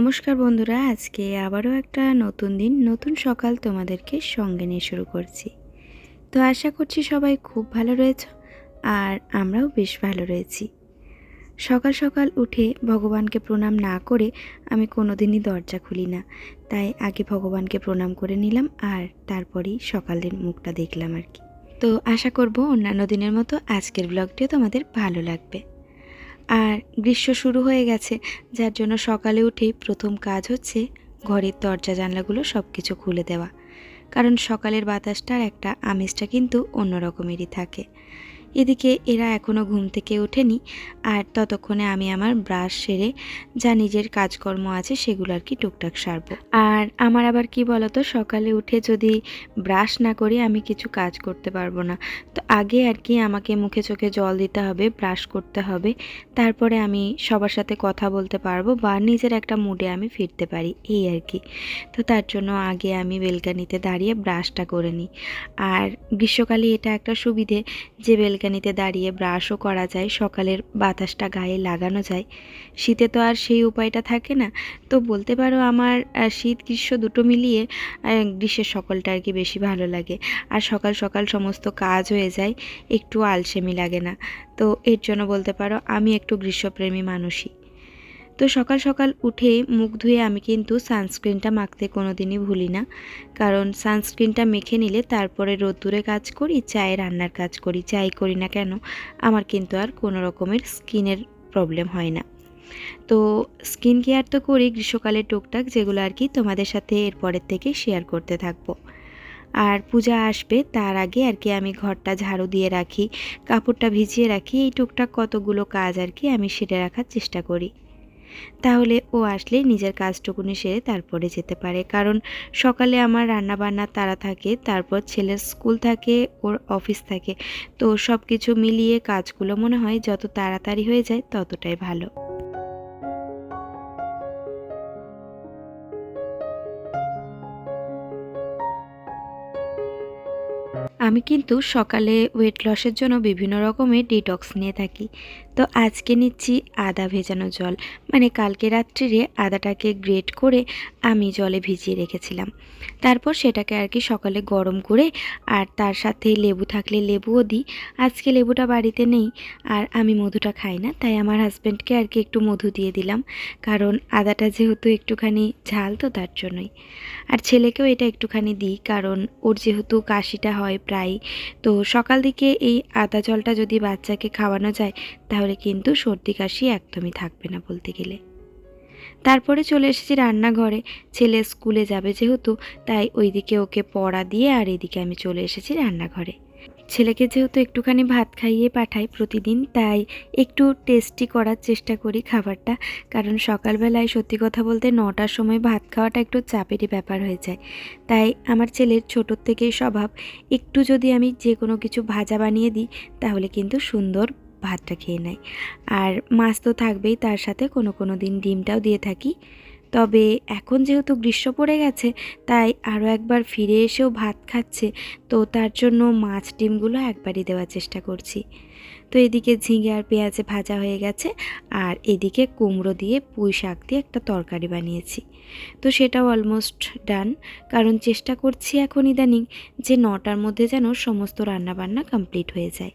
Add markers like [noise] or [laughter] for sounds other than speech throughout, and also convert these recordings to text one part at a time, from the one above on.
নমস্কার বন্ধুরা, আজকে আবারও একটা নতুন দিন, নতুন সকাল তোমাদেরকে সঙ্গে নিয়ে শুরু করছি। তো আশা করছি সবাই খুব ভালো রয়েছ আর আমরাও বেশ ভালো রয়েছি। সকাল সকাল উঠে ভগবানকে প্রণাম না করে আমি কোনো দিনই দরজা খুলি না। তাই আগে ভগবানকে প্রণাম করে নিলাম আর তারপরেই সকালের মুখটা দেখলাম আর কি। তো আশা করব অন্যান্য দিনের মতো আজকের ব্লগটিও তোমাদের ভালো লাগবে। আর গ্রীষ্ম শুরু হয়ে গেছে, যার জন্য সকালে উঠেই প্রথম কাজ হচ্ছে ঘরের দরজা, জানলাগুলো সব কিছু খুলে দেওয়া। কারণ সকালের বাতাসটার একটা আমেজটা কিন্তু অন্যরকমেরই থাকে। এদিকে এরা এখনও ঘুম থেকে ওঠেনি আর ততক্ষণে আমি আমার ব্রাশ সেরে যা নিজের কাজকর্ম আছে সেগুলো আর কি টুকটাক সারবো। আর আমার আবার কি বলতো, সকালে উঠে যদি ব্রাশ না করি আমি কিছু কাজ করতে পারব না। তো আগে আর কি আমাকে মুখে চোখে জল দিতে হবে, ব্রাশ করতে হবে, তারপরে আমি সবার সাথে কথা বলতে পারব বা নিজের একটা মুডে আমি ফিরতে পারি, এই আর কি। তো তার জন্য আগে আমি বেলকানিতে দাঁড়িয়ে ব্রাশটা করে নিই। আর গ্রীষ্মকালে এটা একটা সুবিধে যে বেলকানিতে দাঁড়িয়ে ব্রাশও করা যায়, সকালের বাতাসটা গায়ে লাগানো যায়। শীতে তো আর সেই উপায়টা থাকে না। তো বলতে পারো আমার শীত গ্রীষ্ম দুটো মিলিয়ে গ্রীষ্মের সকলটা আর কি বেশি ভালো লাগে। আর সকাল সকাল সমস্ত কাজ হয়ে যায়, একটু আলসেমি লাগে না। তো এর জন্য বলতে পারো আমি একটু গ্রীষ্মপ্রেমী মানুষই। তো সকাল সকাল উঠে মুখ ধুয়ে আমি কিন্তু সানস্ক্রিনটা মাখতে কোনো দিনই ভুলি না। কারণ সানস্ক্রিনটা মেখে নিলে তারপরে রোদ্দুরে কাজ করি, চায়ে রান্নার কাজ করি যাই করি না কেন, আমার কিন্তু আর কোনো রকমের স্কিনের প্রবলেম হয় না। তো স্কিন কেয়ার তো করি, গ্রীষ্মকালে টুকটাক যেগুলো আর কি তোমাদের সাথে এরপরের থেকে শেয়ার করতে থাকব। আর পূজা আসবে, তার আগে আর কি আমি ঘরটা ঝাড়ু দিয়ে রাখি, কাপড়টা ভিজিয়ে রাখি, এই টুকটাক কতগুলো কাজ আর কি আমি সেরে রাখার চেষ্টা করি। তাহলে ও আসলে নিজের কাজটুকুনি সেরে তারপরে যেতে পারে। কারণ সকালে আমার রান্না বান্নার তাড়া থাকে, তারপর ছেলের স্কুল থাকে, ওর অফিস থাকে। তো সব কিছু মিলিয়ে কাজগুলো মনে হয় যত তাড়াতাড়ি হয়ে যায় ততটাই ভালো। আমি কিন্তু সকালে ওয়েট লসের জন্য বিভিন্ন রকমের ডিটক্স নিয়ে থাকি। তো আজকে নিচ্ছি আদা ভেজানো জল। মানে কালকে রাত্রিরে আদাটাকে গ্রেট করে আমি জলে ভিজিয়ে রেখেছিলাম। তারপর সেটাকে আর কি সকালে গরম করে আর তার সাথে লেবু থাকলে লেবুও দিই। আজকে লেবুটা বাড়িতে নেই আর আমি মধুটা খাই না, তাই আমার হাজব্যান্ডকে আর কি একটু মধু দিয়ে দিলাম। কারণ আদাটা যেহেতু একটুখানি ঝাল তো তার জন্যই। আর ছেলেকেও এটা একটুখানি দিই, কারণ ওর যেহেতু কাশিটা হয় প্রায়। তো সকাল দিকে এই আদা জলটা যদি বাচ্চাকে খাওয়ানো যায়, তাহলে কিন্তু সর্দি কাশি একদমই থাকবে না বলতে গেলে। তারপরে চলে এসেছি রান্নাঘরে। ছেলে স্কুলে যাবে যেহেতু, তাই ওইদিকে ওকে পড়া দিয়ে আর এদিকে আমি চলে এসেছি রান্নাঘরে। ছেলেকে যেহেতু একটুখানি ভাত খাইয়ে পাঠাই প্রতিদিন, তাই একটু টেস্টি করার চেষ্টা করি খাবারটা, কারণ সকালবেলায় সত্যি কথা বলতে নটার সময় ভাত খাওয়াটা একটু চাপেরই ব্যাপার হয়ে যায়। তাই আমার ছেলের ছোটোর থেকেই স্বভাব, একটু যদি আমি যে কোনো কিছু ভাজা বানিয়ে দিই, তাহলে কিন্তু সুন্দর ভাতটা খেয়ে নেয়। আর মাছ তো থাকবেই, তার সাথে কোনো কোনো দিন ডিমটাও দিয়ে থাকি। তবে এখন যেহেতু গ্রীষ্ম পড়ে গেছে, তাই আরও একবার ফিরে এসেও ভাত খাচ্ছে, তো তার জন্য মাছ ডিমগুলো একবারই দেওয়ার চেষ্টা করছি। তো এদিকে ঝিঙে আর পেঁয়াজে ভাজা হয়ে গেছে, আর এদিকে কুমড়ো দিয়ে পুঁই শাক দিয়ে একটা তরকারি বানিয়েছি। তো সেটাও অলমোস্ট ডান কারণ চেষ্টা করছি এখন ইদানিং যে নটার মধ্যে যেন সমস্ত রান্নাবান্না কমপ্লিট হয়ে যায়।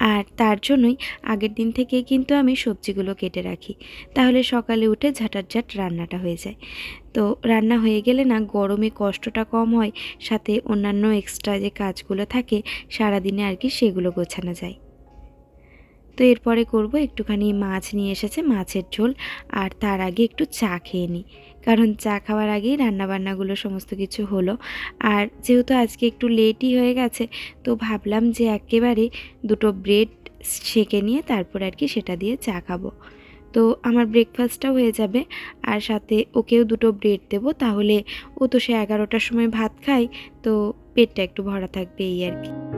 আর তার জন্যই আগের দিন থেকে কিন্তু আমি সবজিগুলো কেটে রাখি। তাহলে সকালে উঠে ঝাঁটারঝাট রান্নাটা হয়ে যায়। তো রান্না হয়ে গেলে না গরমে কষ্টটা কম হয়, সাথে অন্যান্য এক্সট্রা যে কাজগুলো থাকে, সারাদিনে আর কি সেগুলো গোছানো যায়। তো এরপরে করব একটুখানি মাছ নিয়ে এসেছে মাছের ঝোল, আর তার আগে একটু চা খেয়ে নিই। কারণ চা খাওয়ার আগেই রান্নাবান্নাগুলো সমস্ত কিছু হলো। আর যেহেতু আজকে একটু লেটই হয়ে গেছে, তো ভাবলাম যে একেবারে দুটো ব্রেড সেঁকে নিয়ে তারপর আর কি সেটা দিয়ে চা খাব। তো আমার ব্রেকফাস্টটাও হয়ে যাবে, আর সাথে ওকেও দুটো ব্রেড দেবো, তাহলে ও তো সে এগারোটার সময় ভাত খায়, তো পেটটা একটু ভরা থাকবে এই আর কি।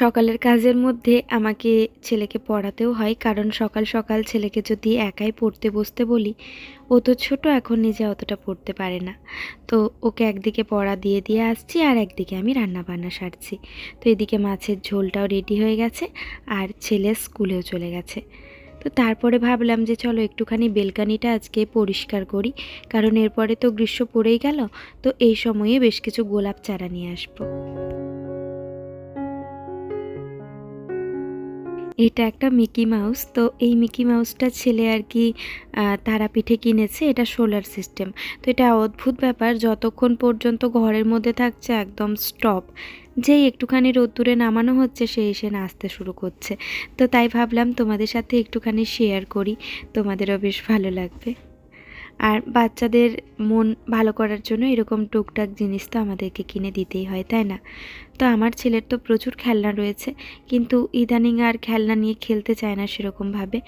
সকালের কাজের মধ্যে আমাকে ছেলেকে পড়াতেও হয়, কারণ সকাল সকাল ছেলেকে যদি একাই পড়তে বসতে বলি, ও তো ছোট, এখন নিজে অতটা পড়তে পারে না। তো ওকে একদিকে পড়া দিয়ে দিয়ে আসছি, আর একদিকে আমি রান্না বান্না সারছি। তো এদিকে মাছের ঝোলটাও রেডি হয়ে গেছে, আর ছেলে স্কুলেও চলে গেছে। তো তারপরে ভাবলাম যে চলো একটুখানি বেলকানিটা আজকে পরিষ্কার করি, কারণ এরপরে তো গ্রীষ্ম পড়েই গেল, তো এই সময়ে বেশ কিছু গোলাপ চারা নিয়ে আসব। এটা একটা মিকি মাউস। তো এই মিকি মাউসটা ছেলে আর কি তারাপীঠে কিনেছে। এটা সোলার সিস্টেম। তো এটা অদ্ভুত ব্যাপার, যতক্ষণ পর্যন্ত ঘরের মধ্যে থাকছে একদম স্টপ। যেই একটুখানি রোদ্দুরে নামানো হচ্ছে, সে এসে নাচতে শুরু করছে। তো তাই ভাবলাম তোমাদের সাথে একটুখানি শেয়ার করি। তোমাদেরও বেশ ভালো লাগবে। আর বাচ্চাদের মন ভালো করার জন্য এরকম টুকটাক জিনিস তো আমাদেরকে কিনে দিতেই হয়, তাই না? তো আমার ছেলের তো প্রচুর খেলনা রয়েছে, কিন্তু ইদানিং আর খেলনা নিয়ে খেলতে চায় না সেরকমভাবে।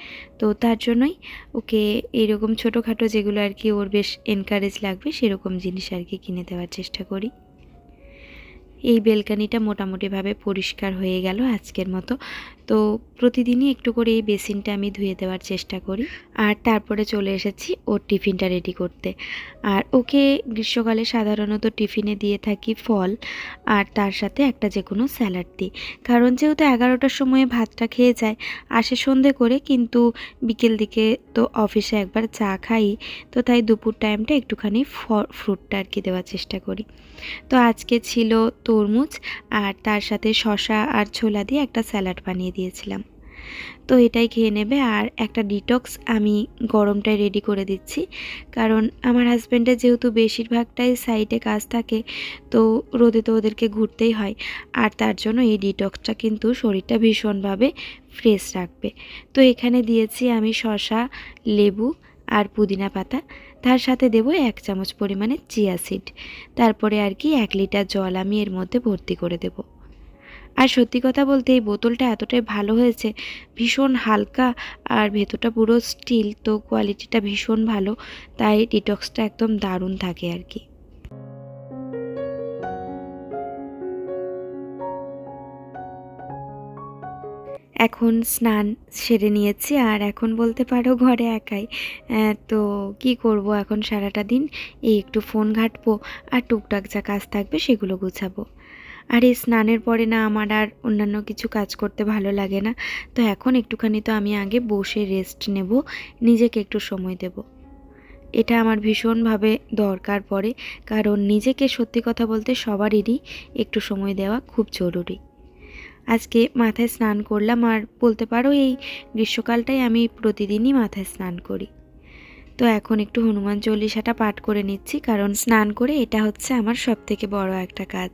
তো তার জন্যই ওকে এইরকম ছোটোখাটো যেগুলো আর কি ওর বেশ এনকারেজ লাগবে সেরকম জিনিস আর কি কিনে দেওয়ার চেষ্টা করি। এই বেলকানিটা মোটামুটিভাবে পরিষ্কার হয়ে গেল আজকের মতো। তো প্রতিদিনই একটু করে এই বেসিনটা আমি ধুয়ে দেওয়ার চেষ্টা করি। আর তারপরে চলে এসেছি ওর টিফিনটা রেডি করতে। আর ওকে গ্রীষ্মকালে সাধারণত টিফিনে দিয়ে থাকি ফল, আর তার সাথে একটা যে কোনো স্যালাড দিই। কারণ যেহেতু এগারোটার সময় ভাতটা খেয়ে যায়, আসে সন্ধে করে, কিন্তু বিকেল দিকে তো অফিসে একবার চা খাই, তো তাই দুপুর টাইমটা একটুখানি ফ্রুটটা আর কি দেওয়ার চেষ্টা করি। তো আজকে ছিল তরমুজ আর তার সাথে শশা আর ছোলা দিয়ে একটা স্যালাড বানিয়ে দিয়েছিলাম। তো এটাই খেয়ে নেবে আর একটা ডিটক্স আমি গরমটাই রেডি করে দিচ্ছি। কারণ আমার হাজব্যান্ডের যেহেতু বেশিরভাগটাই সাইডে কাজ থাকে, তো রোদে তো ওদেরকে ঘুরতেই হয়। আর তার জন্য এই ডিটক্সটা কিন্তু শরীরটা ভীষণভাবে ফ্রেশ রাখবে। তো এখানে দিয়েছি আমি শশা লেবু আর পুদিনা পাতা। তার সাথে দেবো এক চামচ পরিমাণে চিয়া সিড। তারপরে আর কি এক লিটার জল আমি এর মধ্যে ভর্তি করে দেব। আর সত্যি কথা বলতে এই বোতলটা এতটাই ভালো হয়েছে, ভীষণ হালকা আর ভেতরটা পুরো স্টিল, তো কোয়ালিটিটা ভীষণ ভালো, তাই ডিটক্সটা একদম দারুণ থাকে আর কি। এখন স্নান সেরে নিয়েছি আর এখন বলতে পারো ঘরে একাই। তো কি করব এখন সারাটা দিন? এই একটু ফোন ঘাঁটবো আর টুকটাক যা কাজ থাকবে সেগুলো গুছাবো। আর এই স্নানের পরে না আমার আর অন্যান্য কিছু কাজ করতে ভালো লাগে না। তো এখন একটুখানি তো আমি আগে বসে রেস্ট নেব, নিজেকে একটু সময় দেব। এটা আমার ভীষণভাবে দরকার পড়ে, কারণ নিজেকে সত্যি কথা বলতে সবারই একটু সময় দেওয়া খুব জরুরি। আজকে মাথায় স্নান করলাম আর বলতে পারো এই গ্রীষ্মকালটাই আমি প্রতিদিনই মাথায় স্নান করি। তো এখন একটু হনুমান চল্লিশাটা পাঠ করে নিচ্ছি কারণ স্নান করে এটা হচ্ছে আমার সব থেকে বড় একটা কাজ।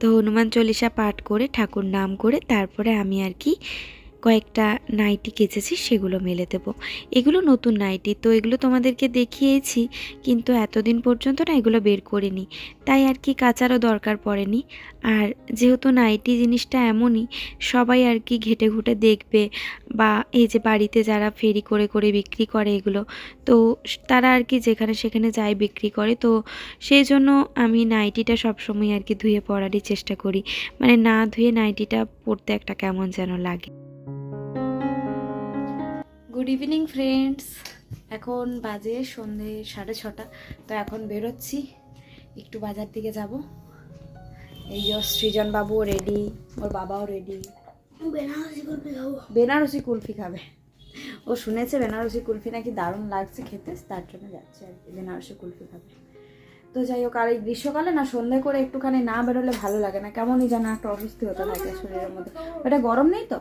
তো হনুমান চল্লিশা পাঠ করে ঠাকুর নাম করে তারপরে আমি আর কি কয়েকটা নাইটি কেচেছি, সেগুলো মেলে দেব। এগুলো নতুন নাইটি, তো এগুলো তোমাদেরকে দেখিয়েছি, কিন্তু এতদিন পর্যন্ত না এগুলো বের করিনি। তাই আর কি কাচারও দরকার পড়েনি। আর যেহেতু নাইটি জিনিসটা এমনই, সবাই আর কি ঘেটে ঘুটে দেখবে, বা এই যে বাড়িতে যারা ফেরি করে করে বিক্রি করে এগুলো, তো তারা আর কি যেখানে সেখানে যায় বিক্রি করে, তো সেই জন্য আমি নাইটিটা সবসময় আর কি ধুয়ে পরারই চেষ্টা করি। মানে না ধুয়ে নাইটিটা পরতে একটা কেমন যেন লাগে। গুড ইভিনিং ফ্রেন্ডস এখন বাজে সন্ধে সাড়ে ছটা। তো এখন বেরোচ্ছি। একটু বাজার দিকে যাব। এই যে সৃজন বাবুও রেডি ওর বাবাও রেডি বেনারসি কুলফি খাব। বেনারসি কুলফি খাবে। ও শুনেছে বেনারসি কুলফি নাকি দারুণ লাগছে খেতে তার জন্য যাচ্ছে আর কি বেনারসি কুলফি খাবে। তো যাই হোক আর এই গ্রীষ্মকালে না সন্ধে করে একটুখানি না বেরোলে ভালো লাগে না। কেমনই যেন একটা অসুস্থ হতে থাকে শরীরের মধ্যে। ওটা গরম নেই তো?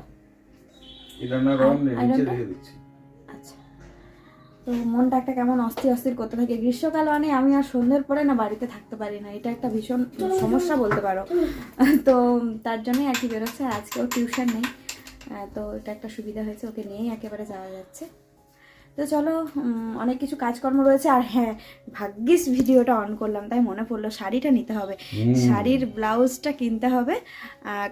এটা না গরম নেই নিচে রেখে দিচ্ছি। তো মনটা একটা কেমন অস্থির অস্থির করতে থাকে। গ্রীষ্মকাল মানে আমি আর সন্ধ্যের পরে না বাড়িতে থাকতে পারি না। এটা একটা ভীষণ সমস্যা বলতে পারো। তো তার জন্যই আর কি বেরোচ্ছে। আজকেও টিউশন নেই। তো এটা একটা সুবিধা হয়েছে। ওকে নিয়েই একেবারে যাওয়া যাচ্ছে। তো চলো অনেক কিছু কাজকর্ম রয়েছে। আর হ্যাঁ ভাগ্যিস ভিডিওটা অন করলাম। তাই মনে পড়ল শাড়িটা নিতে হবে। শাড়ির ব্লাউজটা কিনতে হবে।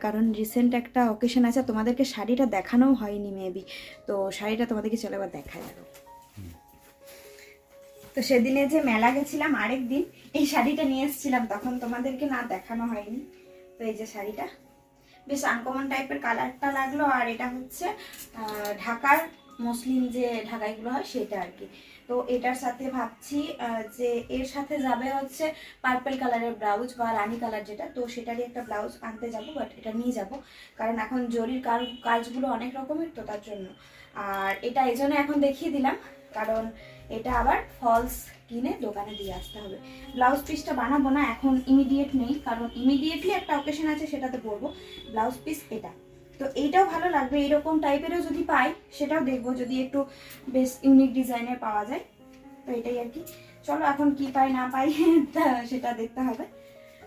কারণ রিসেন্ট একটা অকেশন আছে। তোমাদেরকে শাড়িটা দেখানোও হয়নি মেবি তো শাড়িটা তোমাদেরকে চলে এবার দেখা যাবে তো সেদিনে যে মেলা গেছিলাম আরেক দিন এই শাড়িটা নিয়ে এসেছিলাম, তখন তোমাদেরকে না দেখানো হয়নি। তো এই যে শাড়িটা, বেশ আনকমন টাইপের কালারটা লাগল, আর এটা হচ্ছে ঢাকার মুসলিম যে ঢাকাইগুলো হয় সেটা আর কি। তো এটার সাথে ভাবছি যে এর সাথে যাবে হচ্ছে পার্পল কালারের ব্লাউজ বা রানি কালার যেটা, তো সেটারই একটা ব্লাউজ আনতে যাব বাট এটা নিয়ে যাব। কারণ এখন জরির কাজ কাজগুলো অনেক রকমের তো তার জন্য। আর এটা এই জন্য এখন দেখিয়ে দিলাম, কারণ এটা আবার ফলস কিনে দোকানে দিয়ে আসতে হবে। ব্লাউজ পিসটা বানাবো না, এখন ইমিডিয়েট নেই, কারণ ইমিডিয়েটলি একটা অকেশন আছে, সেটাতে পরবো। ব্লাউজ পিস এটা। তো এইটাও ভালো লাগবে। এরকম টাইপেরও যদি পাই, সেটাও দেখব যদি একটু বেশ ইউনিক ডিজাইনের পাওয়া যায়। তো এটাই আর কি। চলো এখন কি পাই, না পাই [laughs] সেটা দেখতে হবে।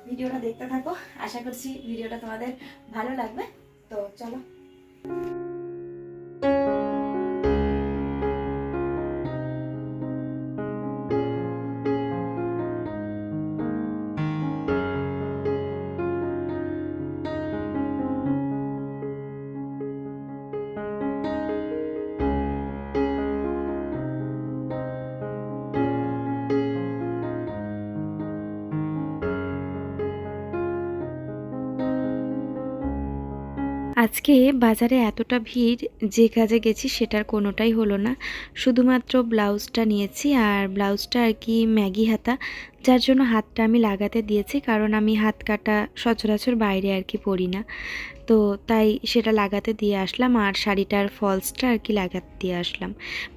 ভিডিওটা দেখতে থাকো। আশা করছি ভিডিওটা তোমাদের ভালো লাগবে। তো চলো। আজকে বাজারে এতটা ভিড়, যে কাজে গেছি সেটার কোনোটাই হলো না। শুধুমাত্র ব্লাউজটা নিয়েছি, আর ব্লাউজটা আর কি ম্যাগি হাতা। যার জন্য হাতটা আমি লাগাতে দিয়েছি, কারণ আমি হাত কাটা সচরাচর বাইরে আর কি পরি না। তো তাই সেটা লাগাতে দিয়ে আসলাম আর শাড়িটার ফলসটা আর কি লাগাতে দিয়ে আসলাম।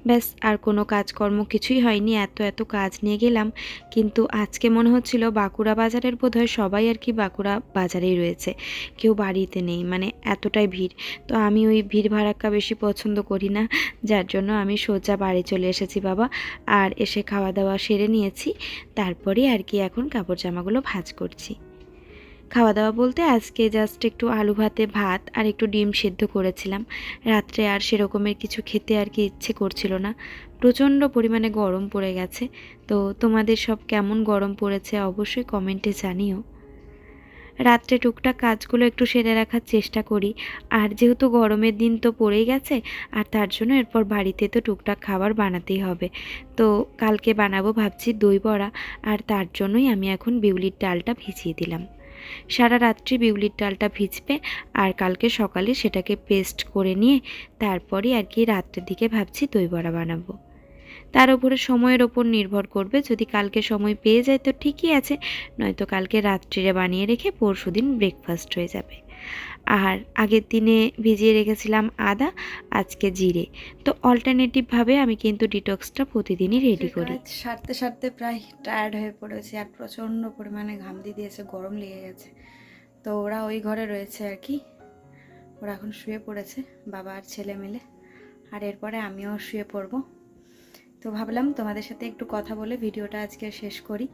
ব্যাস, আর কোনো কাজকর্ম কিছুই হয়নি, এত এত কাজ নিয়ে গেলাম। কিন্তু আজকে মনে হচ্ছিল বাঁকুড়া বাজারের বোধহয় সবাই আর কি বাঁকুড়া বাজারেই রয়েছে, কেউ বাড়িতে নেই মানে এতটাই ভিড়। তো আমি ওই ভিড় ভাড়াক্কা বেশি পছন্দ করি না, যার জন্য আমি সোজা বাড়ি চলে এসেছি বাবা। আর এসে খাওয়া দাওয়া সেরে নিয়েছি, তারপরে আর কি এখন কাপড় জামাগুলো ভাজ করছি। খাওয়া দাওয়া বলতে আজকে জাস্ট একটু আলু ভাতে ভাত আর একটু ডিম সেদ্ধ করেছিলাম। রাত্রে আর সেরকমের কিছু খেতে আর কি ইচ্ছে করছিল না। প্রচণ্ড পরিমাণে গরম পড়ে গেছে। তো তোমাদের সব কেমন গরম পড়েছে অবশ্যই কমেন্টে জানিও। রাত্রে টুকটাক কাজগুলো একটু সেরে রাখার চেষ্টা করি। আর যেহেতু গরমের দিন তো পড়েই গেছে, আর তার জন্য এরপর বাড়িতে তো টুকটাক খাবার বানাতেই হবে। তো কালকে বানাবো ভাবছি দই বড়া, আর তার জন্যই আমি এখন বিউলির ডালটা ভিজিয়ে দিলাম। সারা রাত্রি বিউলির ডালটা ভিজবে, আর কালকে সকালে সেটাকে পেস্ট করে নিয়ে তারপরই আর কি রাত্রের দিকে ভাবছি দই বড়া বানাবো। তার উপরে সময়ের ওপর নির্ভর করবে। যদি কালকে সময় পেয়ে যায় তো ঠিকই আছে নয়তো কালকে রাত্রিরে বানিয়ে রেখে পরশু দিন ব্রেকফাস্ট হয়ে যাবে। আর আগের দিনে ভিজিয়ে রেখেছিলাম আদা আজকে জিরে। তো অল্টারনেটিভভাবে আমি কিন্তু ডিটক্সটা প্রতিদিনই রেডি করি। সারতে সারতে প্রায় টায়ার্ড হয়ে পড়েছি আর প্রচণ্ড পরিমাণে ঘাম দিয়ে দিয়েছে গরম লেগে গেছে। তো ওরা ওই ঘরে রয়েছে আর কি। ওরা এখন শুয়ে পড়েছে বাবা আর ছেলে মিলে। আর এরপরে আমিও শুয়ে পড়ব। তো ভাবলাম তোমাদের সাথে একটু কথা বলে ভিডিওটা আজকে শেষ করি।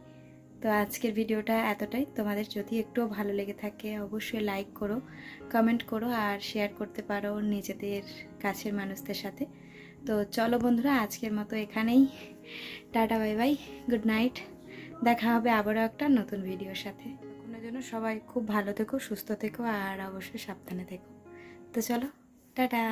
তো আজকের ভিডিওটা এতটাই। তোমাদের যদি একটুও ভালো লেগে থাকে, অবশ্যই লাইক করো কমেন্ট করো আর শেয়ার করতে পারো নিজেদের কাছের মানুষদের সাথে। তো চলো বন্ধুরা, আজকের মতো এখানেই। Tata bye bye good night দেখা হবে আবারও একটা নতুন ভিডিওর সাথে। তখনের জন্য সবাই খুব ভালো থেকো, সুস্থ থেকো আর অবশ্যই সাবধানে থেকো। তো চলো, টাটা।